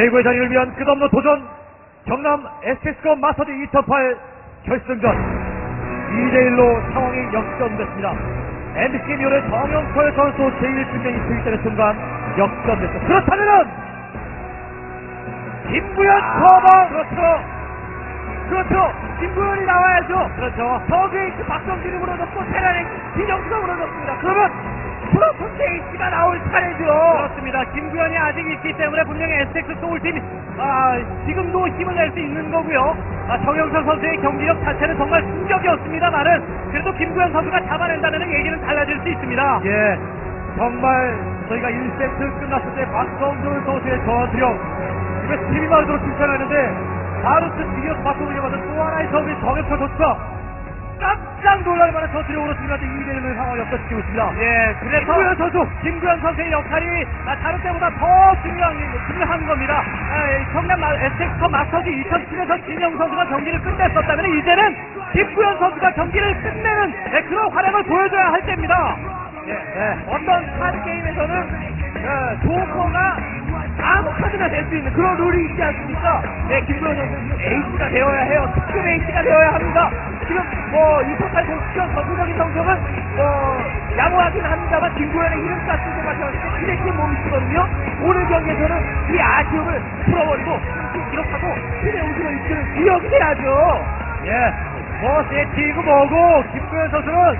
최고의 자리를 위한 끝없는 도전 경남 SS컵 마스터즈 2008 결승전 2대1로 상황이 역전됐습니다. MBC 미호의 정영철 선수 제1승명이 투입되는 순간 역전됐습니다. 그렇다면은 김구현 서방 그렇죠. 그렇죠. 김구현이 나와야죠. 그렇죠. 서게이트 박성진이 무너졌고 테란의 진영수가 무너졌습니다. 그러면 프로토 게이트가 나올 차례죠. 그렇습니다. 김구현이 아직 있기 때문에 분명히 SX 소울팀이 아, 지금도 힘을 낼 수 있는 거고요. 아, 정영선 선수의 경기력 자체는 정말 충격이었습니다만은 그래도 김구현 선수가 잡아낸다는 얘기는 달라질 수 있습니다. 예, 정말 저희가 1세트 끝났을 때 박성준 선수의 전투력 이거 TV만으로 칭찬하는데 바로 그 뒤에서 박성준이 맞은 또 하나의 선수의 정혁철 선수가 깜짝 놀랄 만한 전투력으로 지금까지 2대1을 상황 역전시키고 있습니다. 예, 그래서 김구현 선수 김구현 선수의 역할이 아, 다른 때보다 더 중요한, 중요한 겁니다. 아, 마- SX 마스터즈 2007에서 진영 선수가 경기를 끝냈었다면 이제는 김구현 선수가 경기를 끝내는 네, 그런 활약을 보여줘야 할 때입니다. 예, 네. 어떤 카드 게임에서는 어, 조커가 아무 카드나 낼수 있는 그런 룰이 있지 않습니까? 네, 김구현 선수는 에이스가 되어야 해요. 특급 에이스가 되어야 합니다. 지금 뭐 이토탈 공식전 전투적인 성적은 뭐 양호하긴 합니다만 김구현의 이름 같은 거 봤을 때 기대팀 몸이거든요. 오늘 경기에서는 이 아쉬움을 풀어버리고 기록하고 팀의 우승을 이끄는 돼야죠. 예, 뭐 세팅이고 뭐고 김구현 선수는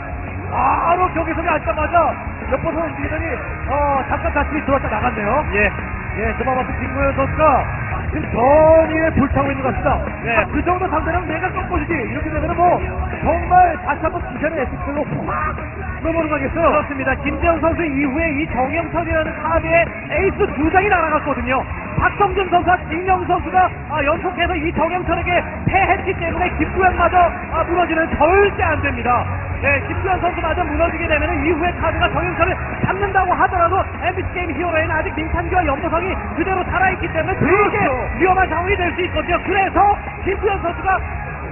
바로 경기 속에 앉자마자 몇번 손을 움직이더니 어 잠깐 다시 들어왔다 나갔네요. 예. 예, 그만 봤을 김구현 선수가 지금 전위에 불타고 있는 것 같습니다. 네. 아, 그 정도 상대는 내가 꺾어주지. 이렇게 되면 뭐, 정말 다시 한번 기세의 에스크로 확 넘어오는 거겠어요. 그렇습니다. 김재영 선수 이후에 이 정영철이라는 카드에 에이스 두 장이 날아갔거든요. 박성준 선수와 진영 선수가 아, 연속해서 이 정영철에게 패했기 때문에 김구현마저 아, 무너지는 절대 안 됩니다. 네, 김구현 선수마저 무너지게 되면 이후에 카드가 정영철을 잡는다고 하더라도 MBC 게임 히어로에는 아직 민찬기와 연보성이 그대로 살아있기 때문에 되게 그렇죠. 위험한 상황이 될 수 있거든요. 그래서 김구현 선수가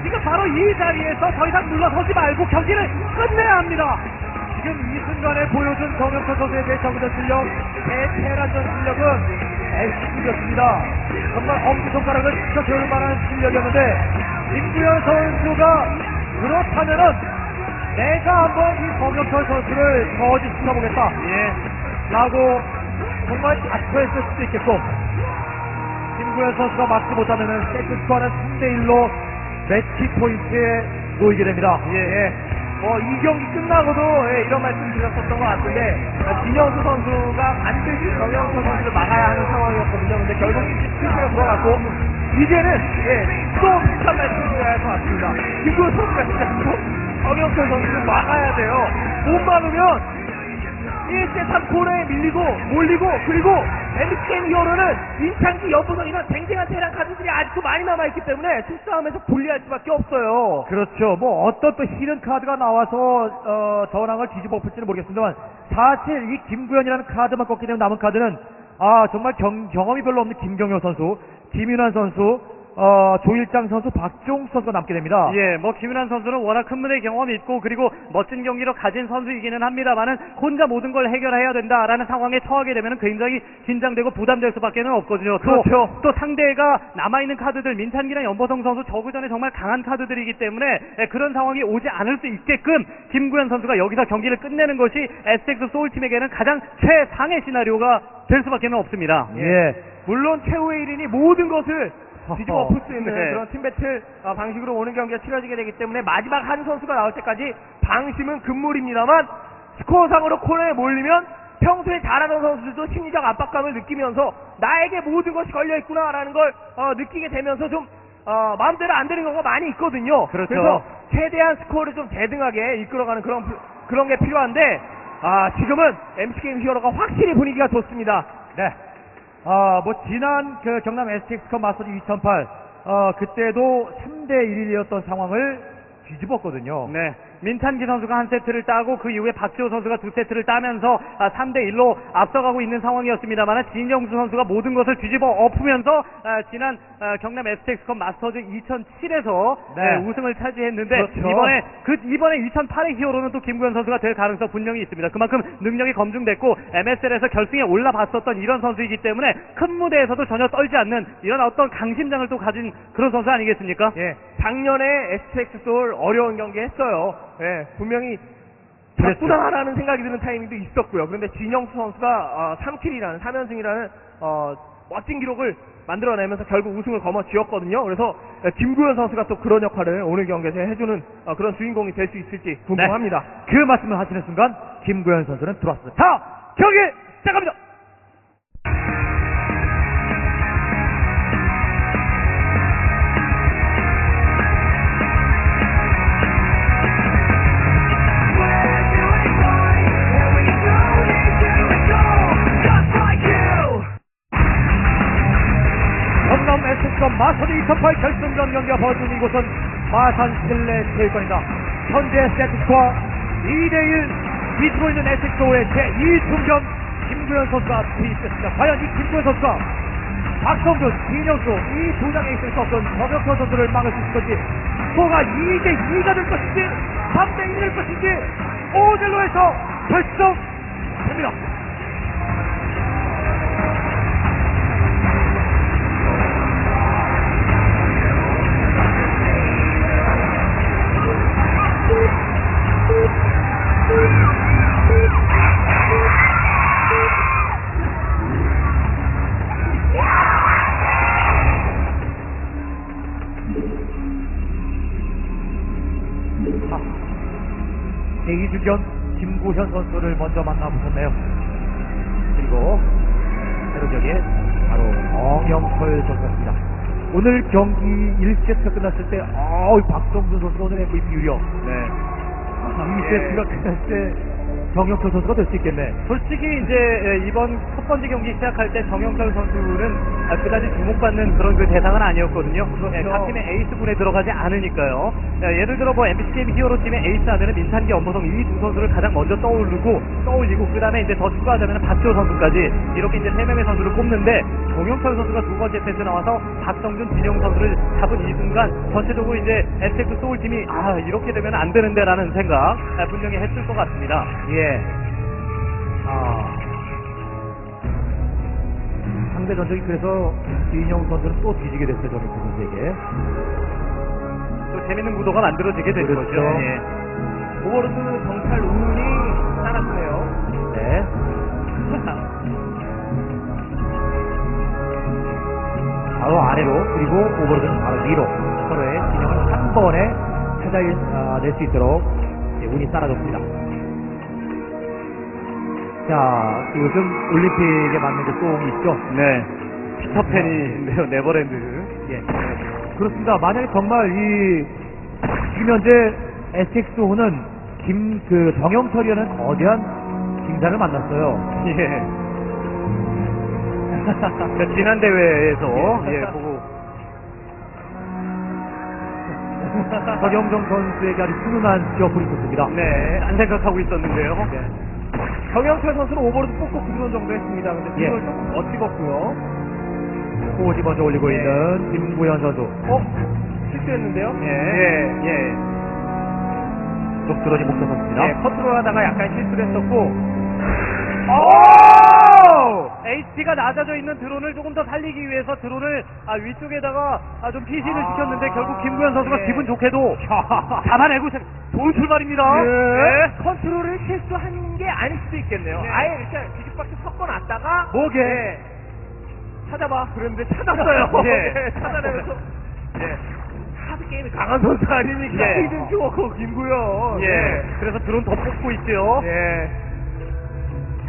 지금 바로 이 자리에서 더 이상 물러서지 말고 경기를 끝내야 합니다. 지금 이 순간에 보여준 정영철 선수의 대청구전 실력, 대테란전 실력은 에스크였습니다. 정말 엄지손가락을 치켜 세울 만한 실력이었는데, 김구현 선수가 그렇다면은 내가 한번 이 정영철 선수를 저지시켜보겠다. 예. 라고 정말 자처했을 수도 있겠고, 김구현 선수가 막지 못하면은 세트 스코어는 3대1로 매치 포인트에 놓이게 됩니다. 예, 예. 뭐, 이 경기 끝나고도 예, 이런 말씀 드렸었던 것 같은데, 아, 진영수 선수가 반드시 정영수 선수를 막아야 하는 상황이었거든요. 근데 결국 실수가 들어갔고, 이제는, 예, 또 비슷한 말씀을 드려야 할 것 같습니다. 김구현 선수가 진짜 또 정영수 선수를 막아야 돼요. 못 막으면, 1대 3 코너에 밀리고 몰리고 그리고 MBK 히어로는 인창기 여부성 이런 쟁쟁한 테란 카드들이 아직도 많이 남아있기 때문에 투싸움에서 불리할 수밖에 없어요. 그렇죠. 뭐 어떤 또 히든 카드가 나와서 어, 전황을 뒤집어 엎을지는 모르겠습니다만 사실 이 김구현이라는 카드만 꺾게 되면 남은 카드는 아 정말 경, 경험이 별로 없는 김경효 선수, 김윤환 선수, 어, 조일장 선수, 박종 선수가 남게 됩니다. 예, 뭐 김윤환 선수는 워낙 큰 문의 경험이 있고 그리고 멋진 경기로 가진 선수이기는 합니다만은 혼자 모든 걸 해결해야 된다라는 상황에 처하게 되면 굉장히 긴장되고 부담될 수밖에는 없거든요. 또, 그렇죠. 또 상대가 남아있는 카드들 민찬기랑 연보성 선수 저그전에 정말 강한 카드들이기 때문에 예, 그런 상황이 오지 않을 수 있게끔 김구현 선수가 여기서 경기를 끝내는 것이 SX 소울팀에게는 가장 최상의 시나리오가 될 수밖에 없습니다. 예. 물론 최후의 1인이 모든 것을 뒤집어 엎을 수 있는 네. 그런 팀 배틀 어, 방식으로 오는 경기가 치러지게 되기 때문에 마지막 한 선수가 나올 때까지 방심은 금물입니다만 스코어상으로 코너에 몰리면 평소에 잘하는 선수들도 심리적 압박감을 느끼면서 나에게 모든 것이 걸려있구나라는 걸 어, 느끼게 되면서 좀 어, 마음대로 안 되는 경우가 많이 있거든요. 그렇죠. 래서 최대한 스코어를 좀 제등하게 이끌어가는 그런 부- 그런 게 필요한데 아, 지금은 MC 게임 히어로가 확실히 분위기가 좋습니다. 네. 아, 뭐, 지난 그 경남 STX컵 마스터즈 2008, 어, 그때도 3대 1이었던 상황을 뒤집었거든요. 네. 민찬기 선수가 한 세트를 따고 그 이후에 박지호 선수가 두 세트를 따면서 아, 3대 1로 앞서가고 있는 상황이었습니다만 진영수 선수가 모든 것을 뒤집어 엎으면서 아, 지난 아, 경남 STX컵 마스터즈 2007에서 네. 우승을 차지했는데 그렇죠. 이번에 그 이번에 2008의 히어로는 또 김구현 선수가 될 가능성 분명히 있습니다. 그만큼 능력이 검증됐고 MSL에서 결승에 올라봤었던 이런 선수이기 때문에 큰 무대에서도 전혀 떨지 않는 이런 어떤 강심장을 또 가진 그런 선수 아니겠습니까? 예, 작년에 STX 소울 어려운 경기 했어요. 예, 분명히. 잡구나라는 생각이 드는 타이밍도 있었고요. 그런데 진영수 선수가 어, 3킬이라는 3연승이라는 어, 멋진 기록을 만들어내면서 결국 우승을 거머쥐었거든요. 그래서 예, 김구현 선수가 또 그런 역할을 오늘 경기에서 해주는 어, 그런 주인공이 될 수 있을지 궁금합니다. 그 말씀을 하시는 순간 김구현 선수는 들어왔습니다. 자, 경기 시작합니다. 8 결승전 경기가 벌어진 이곳은 마산 실내 체육관이다. 현재 세트스코어 2대1 뒤지고 있는 에섹스의 제2충전 김구현 선수가 뒤집혔습니다. 과연 이 김구현 선수가 박성준, 진영수 이 두 장에 있을 수 없던 정혁선 선수를 막을 수 있을 건지 스코어가 2대2가 될 것인지 3대1일 것인지 5대로에서 결정됩니다. 제2주전 김구현 선수를 먼저 만나보셨네요. 그리고 새로적에 바로 정영철 선수입니다. 오늘 경기 1세트가 끝났을 때, 아우, 박성준 선수가 오늘 MVP 유력. 네. 2세트가 끝났을 때 정영철 선수가 될 수 있겠네. 솔직히 이제 예, 이번 첫 번째 경기 시작할 때 정영철 선수는 아, 그다지 주목받는 그런 그 대상은 아니었거든요. 예, 각 팀의 에이스분에 들어가지 않으니까요. 예, 예를 들어 뭐 MBC 게임 히어로 팀의 에이스 하면은 민찬기, 엄보성 이 두 선수를 가장 먼저 떠오르고 떠올리고 그다음에 이제 더 추가하자면 박지호 선수까지 이렇게 이제 세 명의 선수를 꼽는데 정영철 선수가 두 번째 세트 나와서 박성준, 진영 선수를 잡은 이 순간 전체적으로 이제 SX 소울 팀이 아 이렇게 되면 안 되는데라는 생각 아, 분명히 했을 것 같습니다. 예. 아. 상대 전적이 그래서 이인영 선수는 또 뒤지게 됐어요, 정영철 선수에게. 또 재밌는 구도가 만들어지게 된 그렇죠. 거죠. 예. 오버로드 정찰 운운이 따랐네요. 네. 바로 아래로 그리고 오버로드는 바로 위로 서로의 진영을 한 번에 찾아낼 수 있도록 이제 운이 따라줬습니다. 자, 요즘 올림픽에 맞는 그 송이 있죠? 네. 피터팬이네요, 네버랜드. 예. 그렇습니다. 만약에 정말 이 지금 현재 SXO는 김, 그 정영철이라는 거대한 김사를 만났어요. 예. 그 지난 대회에서 예. 예, 보고 박영정 선수에게 아주 훈훈한 지어풀이 있었습니다. 네, 안 생각하고 있었는데요. 예. 정영철 선수는 오버로드 뽑고 구드론 정도 했습니다. 근데 예. 그걸 조금 더 찍었고요. 호흡이 먼저 올리고 예. 있는 김구현 선수. 어? 실수했는데요? 예. 예. 예. 좀 드러지 목표 선수입니다. 예, 컨트롤 하다가 약간 실수를 했었고. 오! HP가 낮아져 있는 드론을 조금 더 살리기 위해서 드론을 아, 위쪽에다가 아, 좀 피신을 아, 시켰는데 결국 김구현 선수가 예. 기분 좋게도 잡아내고 자- 좋은 출발입니다. 예. 컨트롤을 실수한 게 아닐 수도 있겠네요. 네. 아예 일단 뒤집박스 섞어놨다가 목에. 예. 찾아봐. 그랬는데 찾았어요. 예. 예, 찾아내면서 예. 하드 게임이 강한 선수 아닙니까? 예. 히든 듀오고 김구현. 예. 그래서 드론 더 뽑고 있죠. 예.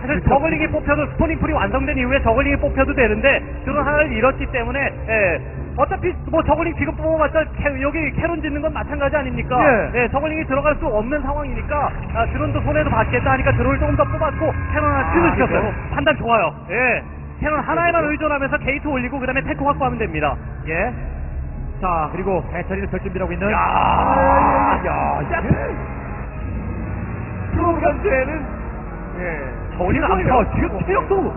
사실 저글링이 뽑혀도 스포닝 풀이 완성된 이후에 저글링이 뽑혀도 되는데 드론 하나를 잃었기 때문에 예, 어차피 뭐 저글링 지금 뽑아봤자 캐- 여기 캐론 짓는 건 마찬가지 아닙니까? 예. 저글링이 들어갈 수 없는 상황이니까 아, 드론도 손해도 받겠다 하니까 드론을 조금 더 뽑았고 캐논 하나 아, 튀어시켰어요 그렇죠. 판단 좋아요. 예. 캐논 하나에만 의존하면서 게이트 올리고 그다음에 테크 확보하면 됩니다. 예. 자, 그리고 해처리를 펼 준비하고 있는. 야, 야, 야, 이게 프로 견제는 예. 저글링 안. 뽑아. 지금 체력도.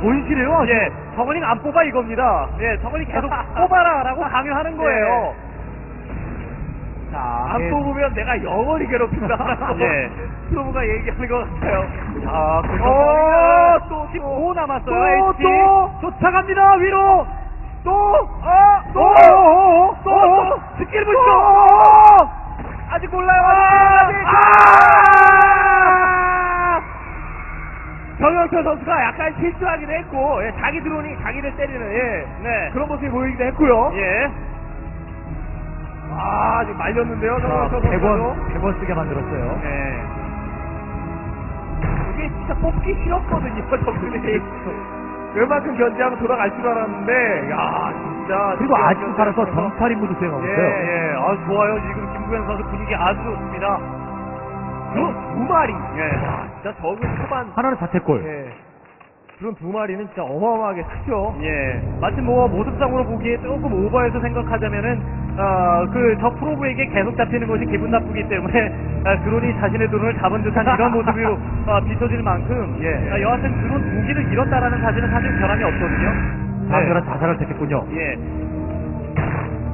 아주. 예, 저글링 안 뽑아 이겁니다. 예, 저글링 계속 뽑아라라고 강요하는 거예요. 자, 안 예, 뽑으면 내가 영원히 괴롭힌다. 예. 프로브가 얘기하는 것 같아요. 자, 어, 또, 15 남았어요. 또. 또, 쫓아갑니다, 위로! 또, 아, 또, 또, 또, 또, 또, 스킬 불쇼! 아직 몰라요, 아직! 아! 정영철 선수가 약간 실수하긴 했고, 예, 자기 드론이 자기를 때리는, 예, 네. 그런 모습이 보이기도 했고요. 예. 아, 지금 말렸는데요, 자, 정영철 100원, 선수. 100원 쓰게 만들었어요. 네. 이게 진짜 뽑기 싫었거든요, 저분이. 웬만큼 견제하면 돌아갈 줄 알았는데, 야, 진짜. 그리고 아직 견제 살아서 선수. 인물도 수행하고 예, 있어요. 예. 아, 좋아요. 지금 김구현 선수 분위기 아주 좋습니다. 드론 두 마리. 예. 야, 진짜 적은 초반. 하나는 자책골. 예. 드론 두 마리는 진짜 어마어마하게 크죠. 예. 마치 뭐 모습상으로 보기에 조금 오버해서 생각하자면은 어, 그적 프로브에게 계속 잡히는 것이 기분 나쁘기 때문에 아, 드론이 자신의 드론을 잡은 듯한 이런 모습으로 어, 비춰질 만큼 예. 아, 여하튼 드론 두 기를 잃었다라는 사실은 사실 변함이 없거든요. 장렬한 자살을 택했군요. 예.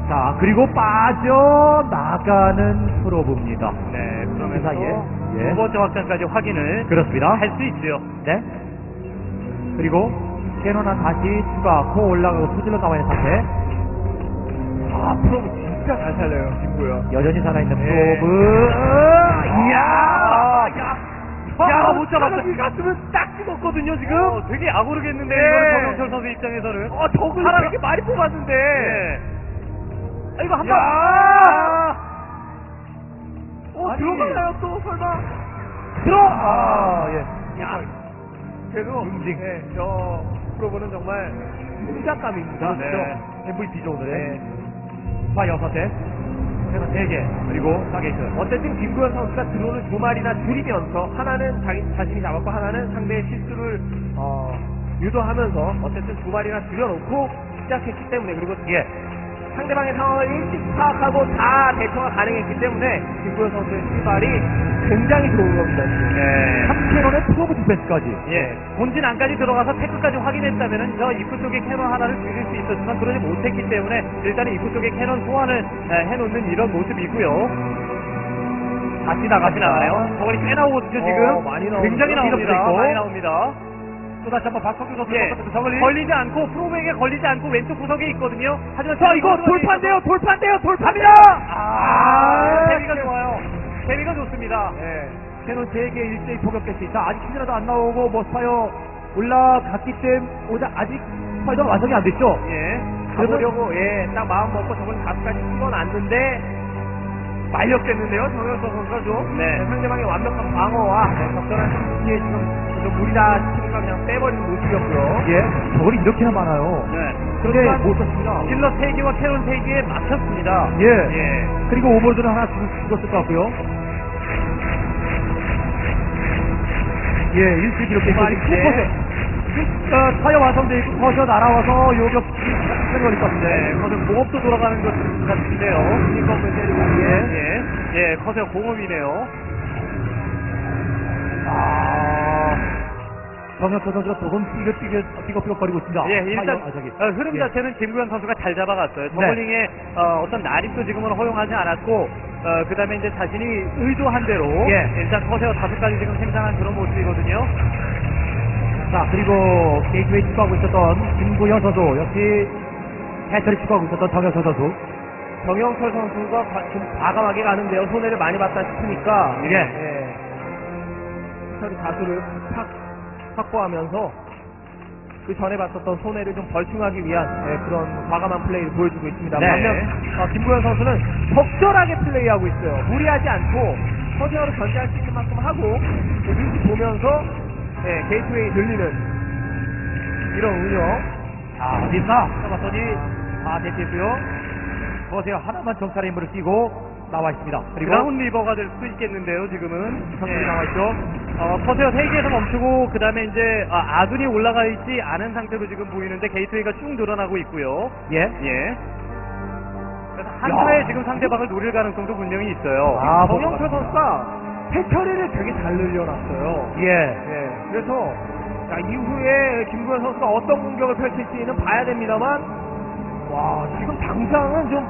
자, 그리고 빠져나가는 프로브입니다. 네. 그 그러면서 사이에, 예. 두 번째 확장까지 확인을 그렇습니다. 할 수 있죠. 네. 그리고 캐논은 다시 추가 코 올라가고 투질러 나와 있는 상태. 아, 프로브 진짜 잘 살려요, 김구요. 여전히 살아있는 예. 프로브. 이야! 야! 야, 못 잡았다. 이 갔으면 딱 죽었거든요, 지금. 어, 되게 악오르겠는데 예. 이거는 정영철 선수 입장에서는 어, 적을 하나- 되게 많이 뽑았는데. 예. 아, 이거 한 야! 방. 어, 아니. 들어가나요, 또, 설마? 들어! 아, 예. 야, 그래도, 응징. 예, 저, 프로브는 정말, 승작감입니다. 네. MVP죠, 오늘의. 네. 파 여섯 대. 캐논 세 개. 그리고 타겟트. 어쨌든 김구현 선수가 드론을 두 마리나 줄이면서 하나는 자기 자신이 잡았고 하나는 상대의 실수를 어, 유도하면서 어쨌든 두 마리나 줄여놓고 시작했기 때문에 그리고 예. 상대방의 상황을 일찍 파악하고 다 대처가 가능했기 때문에 김구현 선수의 출발이 굉장히 좋은 겁니다. 지금. 네. 3캐논의 프로브 디펜스까지. 예. 본진 안까지 들어가서 태클까지 확인했다면은 저 입구 쪽에 캐논 하나를 줄일 수 있었지만 그러지 못했기 때문에 일단은 입구 쪽에 캐논 소환을 에, 해놓는 이런 모습이고요. 다시 나가시 나가네요. 저번이 꽤 나오거든요 지금. 어, 많이 나오죠. 굉장히 나옵니다. 많이 나옵니다. 또다시 한번 박성규 선수 예. 저글링. 걸리지 않고 프로브에게 걸리지 않고 왼쪽 구석에 있거든요. 하지만 저 이거 돌파인데요, 돌파인데요, 돌파입니다. 아, 재미가 좋아요. 재미가 좋습니다. 네. 캐논 3개 일제히 포격 개시. 자, 아직 힘이라도 안 나오고, 뭐, 스파이어 올라갔기 때문에, 오자, 아직 스파이어가 완성이 안 됐죠? 예. 가보려고 예, 딱 마음 먹고 저걸 가까지 찍어놨는데 말렸겠는데요, 정현석 선수가 좀 네. 상대방의 완벽한 방어와 네, 적절한 승리에 지금 좀 무리다 싶으니까 그냥 빼버리는 모습이었고요. 예. 저글이 이렇게나 많아요. 네. 그렇지만 못 썼습니다. 킬러 3개와 캐논 3개에 막혔습니다. 예. 예. 그리고 오버로드는 하나 죽, 죽었을 것 같고요. 예, 일주일 기록된 두 마리 것이 째. 9%. 어, 타이어 완성돼 있고, 거셔 날아와서 요격 것 같은데. 네, 컷은 공업도 돌아가는 것 같은데요. 링검을 때리고 예, 예. 예, 예, 컷의 공업이네요. 아, 정혁호 선수가 조금 삐걱삐걱, 삐걱삐걱 거리고 있습니다. 예, 일단 아, 저기. 어, 흐름 예. 자체는 김구현 선수가 잘 잡아갔어요. 네. 저글링의 어, 떤 난입도 지금은 허용하지 않았고, 어, 그 다음에 이제 자신이 의도한 대로 예. 일단 컷에어 다섯 가지 지금 생산한 그런 모습이거든요. 자, 그리고 게이트웨이 추가하고 있었던 김구현 선수, 역시 해처리 추가하고 있었던 정혁호 선수. 정영철 선수가 과- 좀 과감하게 가는데요. 손해를 많이 봤다 싶으니까 예. 예. 처리 다수를 확 확보하면서 그 전에 봤었던 손해를 좀 벌충하기 위한 예, 그런 과감한 플레이를 보여주고 있습니다. 네. 반면 어, 김구현 선수는 적절하게 플레이하고 있어요. 무리하지 않고 서세어로 견제할 수 있는 만큼 하고 예, 눈치 보면서 예, 게이트웨이 늘리는 이런 운영. 자, 어디있나? 잡았더니, 아, 대피했고요. 거세요 하나만 정찰의 힘을 끼고 나와 있습니다. 그리고 그라운 리버가 될 수도 있겠는데요, 지금은. 성격이 예. 나와 있죠. 어, 커세어 3개에서 멈추고, 그 다음에 이제, 아, 아둔이 올라가 있지 않은 상태로 지금 보이는데, 게이트웨이가 쭉 늘어나고 있고요. 예. 예. 그래서 야. 한타에 지금 상대방을 노릴 가능성도 분명히 있어요. 아, 정영철 뭐- 선수가 해처리를 되게 잘 늘려놨어요. 예. 예, 그래서 자, 이후에 김구현 선수가 어떤 공격을 펼칠지는 봐야 됩니다만 와 지금 당장은 좀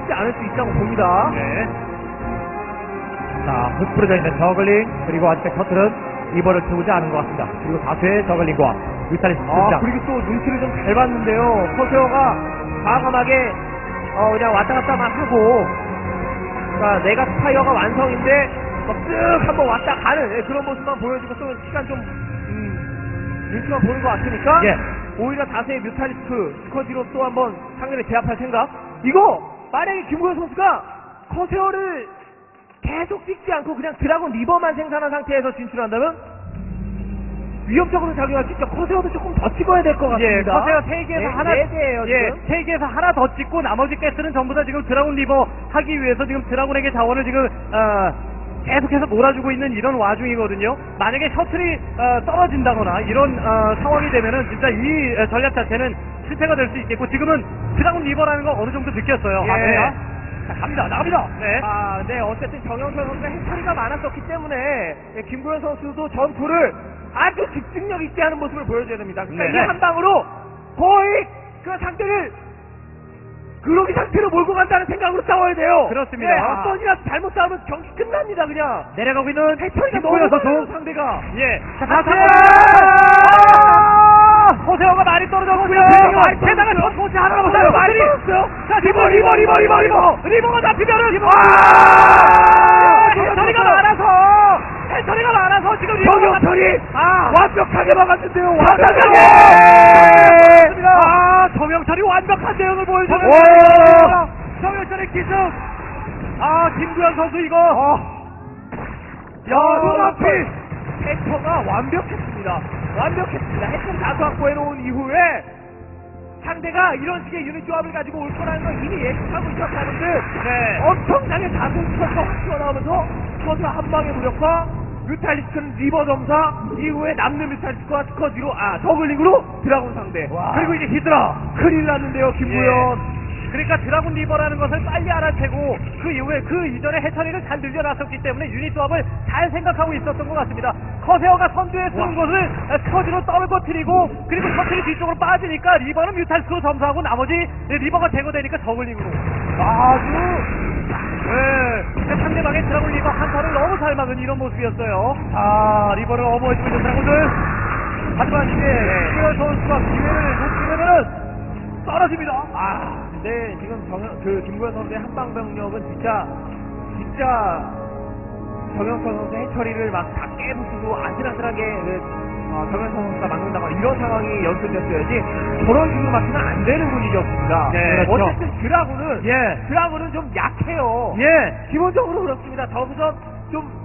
쉽지 않을 수 있다고 봅니다. 네. 자, 흩뿌려져 있는 저글링, 그리고 아직까지 셔틀은 리버를 태우지 않은 것 같습니다. 그리고 다수의 저글링과 뮤탈리스 아 등장. 그리고 또 눈치를 좀 잘 봤는데요. 커세어가 과감하게 어, 그냥 왔다 갔다만 하고 그러니까 내가 스파이어가 완성인데 막 쓱 한번 왔다 가는 예, 그런 모습만 보여주고 또 시간 좀 음, 눈치만 보는 것 같으니까 예. 오히려 다수의 뮤탈리스크 스쿼지로 또 한번 상대를 제압할 생각 이거 만약에 김구현 선수가 커세어를 계속 찍지 않고 그냥 드라곤 리버만 생산한 상태에서 진출한다면 위협적으로 작용할 수 있죠. 커세어도 조금 더 찍어야 될것 예, 같습니다. 커세어 세 개에서 네, 하나, 네 개예요, 예, 지금. 세 개에서 하나 더 찍고 나머지 가스는 전부 다 지금 드라군 리버 하기 위해서 지금 드라군에게 자원을 지금 어, 계속해서 몰아주고 있는 이런 와중이거든요. 만약에 셔틀이 어, 떨어진다거나 이런 어, 상황이 되면은 진짜 이 어, 전략 자체는 실패가 될 수 있겠고 지금은 드라군 리버라는 거 어느 정도 느꼈어요. 예. 아, 네. 자, 갑니다, 나갑니다. 네. 아, 네. 어쨌든 정영철 선수가 해처리가 많았었기 때문에 예, 김구현 선수도 전투를 아주 집중력 있게 하는 모습을 보여줘야 됩니다. 그러니까 네. 이한 방으로 거의 그 상대를 그러기 상태로 몰고 간다는 생각으로 싸워야 돼요. 그렇습니다. 네, 한 번이라도 잘못 싸우면 경기 끝납니다, 그냥. 내려가고 있는 해처리가 너무 선수. 상대가. 예. 자, 아, 다시 아! 호세호가 많이 떨어졌고요. 많이 게다가. 저 호세 하나 호세호가 남았어요. 많이 리버. 떨어졌어요. 자, 리버, 리버, 리버, 리버, 리버. 리버가 잡히면은 리버. 아! 해처리가 떨어졌어요. 많아서 해처리가 많아서 지금 잡- 아 완벽하게 막았는데요. 완벽하게! 완벽하게! 아 정영철이 완벽한 대응을 보여주는 오! 정영철의 기승. 아 김구현 선수 이거. 어. 야, 눈앞이 해처가 완벽했습니다. 완벽했습니다. 해처를 다수 확보해놓은 이후에 상대가 이런 식의 유닛 조합을 가지고 올 거라는 걸 이미 예측하고 있었다는 듯 네. 엄청나게 다수 셔터 튀어나오면서 셔터 한 방의 무력과 뮤탈리스크는 리버 점사 이후에 남는 뮤탈리스크와 스커지로 아 저글링으로 드라곤 상대. 그리고 이제 히드라. 큰일 났는데요 김구현. 그러니까 드라군 리버라는 것을 빨리 알아채고 그 이후에 그 이전에 해처리를 잘 늘려놨었기 때문에 유닛 조합을 잘 생각하고 있었던 것 같습니다. 커세어가 선두에 쓰는 것을 스커지로 떨궈뜨리고 그리고 셔틀이 뒤쪽으로 빠지니까 리버는 뮤탈스로 점수하고 나머지 리버가 제거되니까 저글링으로. 아주 네, 상대방의 드라군 리버 한 턴을 너무 잘 막은 이런 모습이었어요. 아 리버를 어머해주고 있는 드라군들 하지만 이제 김현 선수가 기회를 놓치면은 떨어집니다. 아, 근데 지금 정현, 그 김구현 선수의 한방 병력은 진짜 진짜 정영철 선수의 해처리를 막 다 깨부수고 아슬아슬하게 그, 어, 정현철 선수가 막는다거나 이런 상황이 연출됐어야지 저런 식으로 막히면 안 되는 분위기였습니다. 네, 그렇죠. 어쨌든 드라군은 예. 드라군은 좀 약해요. 예. 기본적으로 그렇습니다. 저기서 좀 음,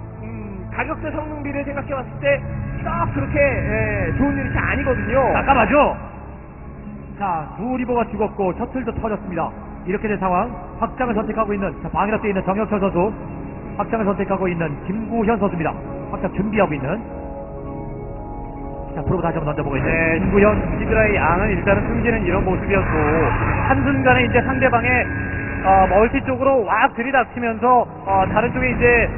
가격대 성능비를 생각해봤을 때 딱 그렇게 예, 좋은 유닛이 아니거든요. 깜깜하죠? 자, 두 리버가 죽었고 셔틀도 터졌습니다. 이렇게 된 상황, 확장을 선택하고 있는, 자, 방이라 뛰어 있는 정혁철 선수, 확장을 선택하고 있는 김구현 선수입니다. 확장 준비하고 있는. 자, 프로브 다시 한번 던져보고 있는 네, 김구현. 시드라의 양은 일단은 숨기는 이런 모습이었고 한순간에 이제 상대방의 어, 멀티 쪽으로 왁 들이닥치면서 어, 다른 쪽에 이제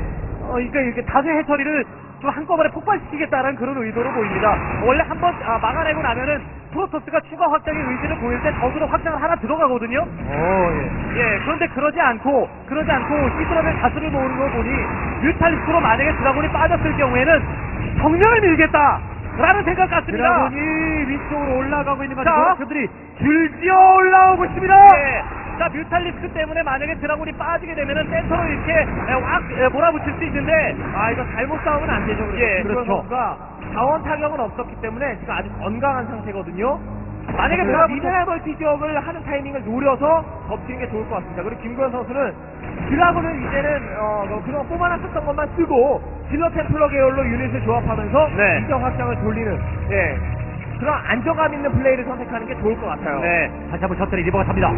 어, 그러니까 이렇게 다수의 해처리를 좀 한꺼번에 폭발시키겠다는 그런 의도로 보입니다. 원래 한번 아, 막아내고 나면은 프로토스가 추가 확장의 의지를 보일 때 적으로 확장을 하나 들어가거든요. 오, 예. 예, 그런데 그러지 않고, 그러지 않고, 히드라의 가수를 모으는 거 보니, 뮤탈리스크로 만약에 드라곤이 빠졌을 경우에는 정면을 밀겠다! 라는 생각 같습니다. 드라곤이 위쪽으로 올라가고 있는 것 자. 같아요. 그들이 줄지어 올라오고 있습니다. 예. 자, 뮤탈리스크 때문에 만약에 드라곤이 빠지게 되면은 센터로 이렇게 에, 몰아붙일 수 있는데, 아 이거 잘못 싸우면 안 되죠. 예, 그렇죠. 자원 타격은 없었기 때문에 지금 아주 건강한 상태거든요. 만약에 아, 내가 그래요? 미네랄 멀티 지역을 하는 타이밍을 노려서 덮치는 게 좋을 것 같습니다. 그리고 김구현 선수는 드라곤은 이제는 어, 뭐 그동안 뽑아놨었던 것만 쓰고 질러 템플러 계열로 유닛을 조합하면서 네. 이적 확장을 돌리는 예 그런 안정감 있는 플레이를 선택하는 게 좋을 것 같아요. 네. 다시 한번 셔틀이 리버가 탑니다.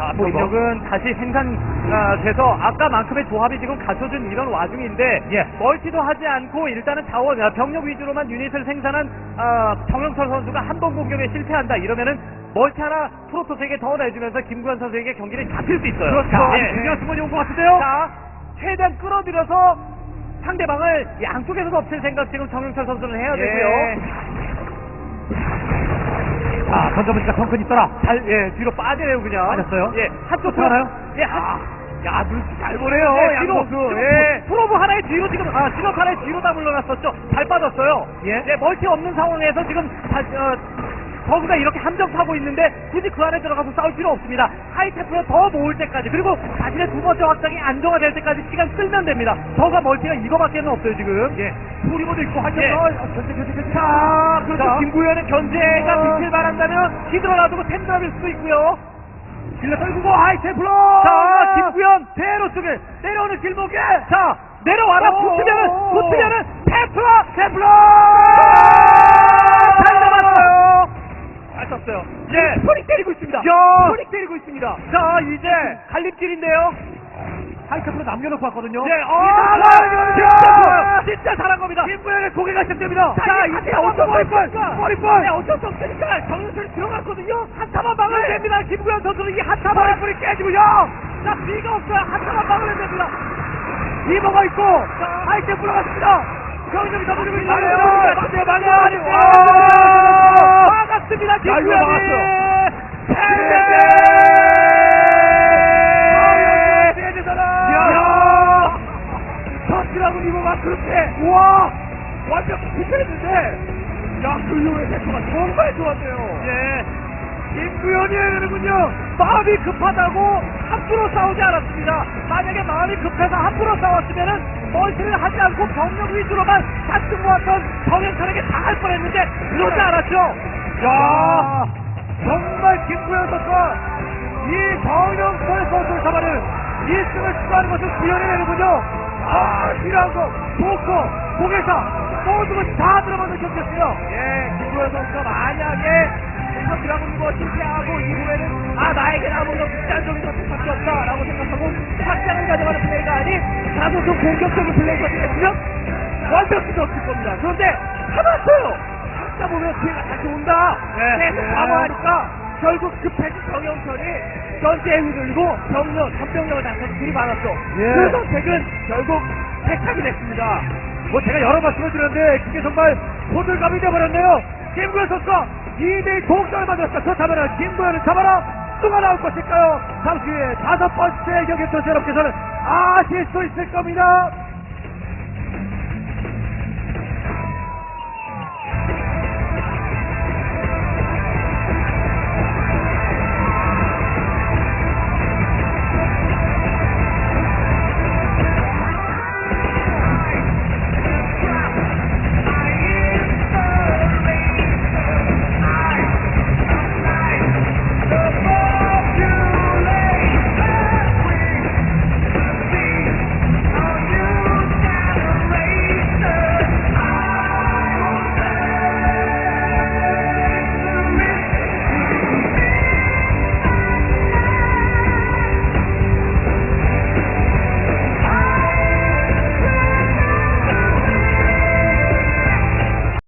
자, 병력은 다시 생산돼서 아까만큼의 조합이 지금 갖춰진 이런 와중인데 예. 멀티도 하지 않고 일단은 자원 아, 병력 위주로만 유닛을 생산한 아, 정영철 선수가 한 번 공격에 실패한다 이러면은 멀티 하나 프로토스에게 더 내주면서 김구현 선수에게 경기를 잡힐 수 있어요. 그렇죠. 자, 예. 예. 중요한 순간이 온 것 같은데요. 자 최대한 끌어들여서 상대방을 양쪽에서도 없앨 생각 지금 정영철 선수는 해야 예. 되고요. 자, 던져보니까 덩큰 있더라. 잘, 예, 뒤로 빠지네요, 그냥. 빠졌어요? 예, 한쪽 또 하나요? 예, 한, 아, 야, 눈치 잘 보네요, 예, 양 뒤로. 지금 예. 프로브 하나의 뒤로 지금, 아, 진업 하나의 뒤로 다 물러났었죠. 잘 빠졌어요. 예. 멀티 없는 상황에서 지금, 다, 어, 버그가 이렇게 함정 타고 있는데 굳이 그 안에 들어가서 싸울 필요 없습니다. 하이테프로 더 모을 때까지 그리고 자신의 두 번째 확장이 안정화될 때까지 시간 끌면 됩니다. 저가 멀티가 이거밖에는 없어요 지금. 예. 소리모도 있고 하죠. 예. 견제, 견제, 견제. 자, 그렇죠. 자. 김구현의 견제가 어. 빛을 발한다면 히드로 놔두고 템드랍일 수도 있고요. 길러 떨구고 하이테플러. 자, 김구현 대로 쪽에 내려오는 길목에 자 내려와라 오. 붙으면은 붙으면은 테플러 테플러 잘 썼어요. 예, 소닉 때리고 있습니다. 야. 소닉 때리고 있습니다. 자, 이제 갈림길인데요. 하이테플러 남겨놓고 왔거든요. 예, 어, 아, 진짜. 진짜 잘한 겁니다. 김부현의 고개가 시작됩니다. 자, 이제 어쩔 수 없으니까. 네, 어쩔 수 없으니까 정윤철이 들어갔거든요. 한타만 막으면 됩니다. 김구현 선수는 이 한타만 머리볼이 깨지고요. 자, 비가 없어요. 한타만 막으면 됩니다. 리버가 있고 자, 하이테플러 갔습니다. 더. 막았습니다. 김구현이. 터치라고 리버가 그렇게 우와 야 대처가 정말 좋았네요. 예. 김구현이 해야 되는군요. 마음이 급하다고 함부로 싸우지 않았습니다. 만약에 마음이 급해서 함부로 싸웠으면은 멀티를 하지 않고 병력 위주로만 잔뜩 모았던 정현철에게 당할 뻔했는데 그러지 않았죠. 야 정말 김구현 선수가 이 정영철 선수를 잡아내는 1승을 추가하는 것을 구현해내는군요. 아 필요한 거 좋고 공에서 모든 것이 다 들어맞는 경기였어요. 예, 김구현 선수가 만약에 정말 드라군과 실패하고 이후에는 아 나에게 남은 건 극단적인 선택밖에 없다라고 생각하고 확장을 가져가는 플레이가 아닌 다소 좀 공격적인 플레이가 되면 완벽히 졌을 겁니다. 그런데 참았어요. 참다 보면 기회가 다시 온다. 네. 계속 네. 방어하니까 결국 급해진 정영철이 전체에 휘둘리고 병력, 전병력을 당해서 들이 많았죠. 예. 그 선택은 결국 택하게 됐습니다. 뭐 제가 여러 말씀을 드렸는데 그게 정말 호들갑이 되어버렸네요. 김구현 선수가 2대 동점을 만들었다. 그렇다면 김구현을 잡아라. 누가 나올 것일까요? 잠시 후에 다섯 번째 경기 또 여러분께서는 아실 수 있을 겁니다.